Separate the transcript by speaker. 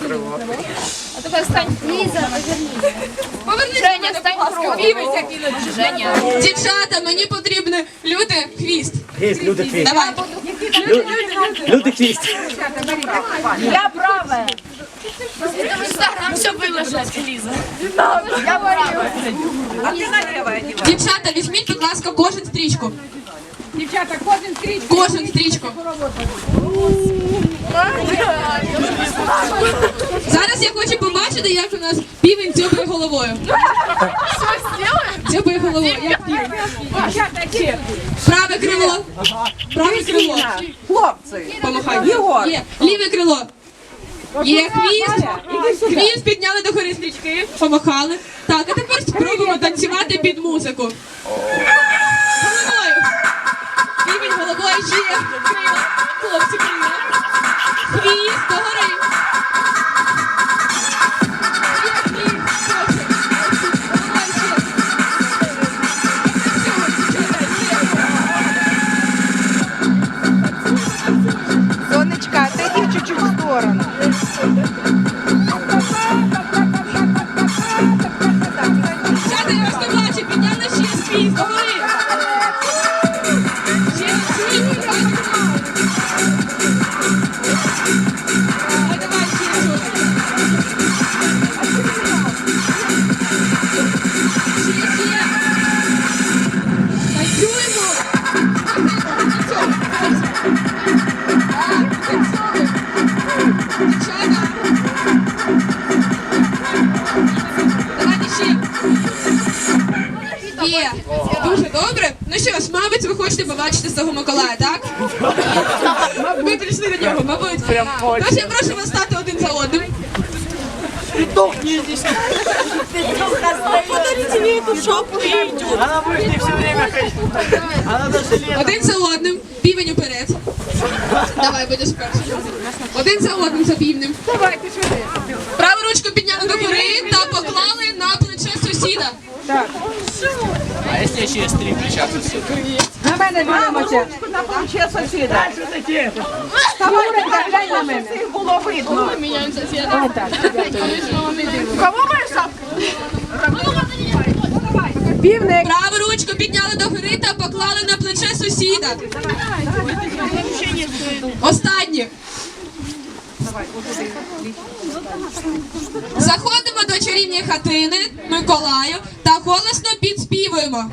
Speaker 1: Крило. А тепер стань.
Speaker 2: Ліза,
Speaker 1: Повернись. Женя, стань лежить. Женя.
Speaker 3: Дівчата, мені потрібні люди, хвіст.
Speaker 4: Хвіст, люди хвіст.
Speaker 3: Давай.
Speaker 4: Люди хвіст.
Speaker 2: я права.
Speaker 1: Інстаграм все виложить, Ліза.
Speaker 3: Дівчата, візьміть, будь ласка, кожен стрічку.
Speaker 5: Дівчата, кожен стрічку.
Speaker 3: Кожен стрічку. Зараз я хочу побачити, як у нас півень дзьобає головою. Дзьобає головою. Як півень. Праве крило. Праве крило.
Speaker 5: Хлопці.
Speaker 3: Помахай. Є. Ліве крило. Є хвіст. Хвіст підняли до гори стрічки. Помахали. Так, а тепер спробуємо танцювати під музику. Хлопці. Хвіст до гори. Є хвіст. Хлопці. Головою ще.
Speaker 5: Сонечка, отойди чуть-чуть в сторону.
Speaker 3: Дівчата, я вас не бачу, підняли ще хвіст Є. Дуже добре. Ну що ж, мабуть, ви хочете побачити свого Миколая, так? Ви прийшли до нього, мабуть. Тож я прошу вас стати один за одним.
Speaker 4: Она будет не все время ходить. Она даже лет.
Speaker 3: Один за одним. Півень уперед. Давай, будеш перший. Один за одним за півнем.
Speaker 5: Давайте сюди.
Speaker 3: Праву ручку підняли до гори та поклали на плече сусіда.
Speaker 6: А если еще есть три плеча?
Speaker 5: На мене дивимося. На плече сусіда. Юрик, глянь на мене. було видно.
Speaker 3: Міняємося сусіда.
Speaker 5: Кого маєш шапку? Півник.
Speaker 3: Праву ручку підняли до гори та поклали на плече сусіда. Останнє. Заходимо до чарівної хатини Миколаю та голосно підспівуємо.
Speaker 2: 吗？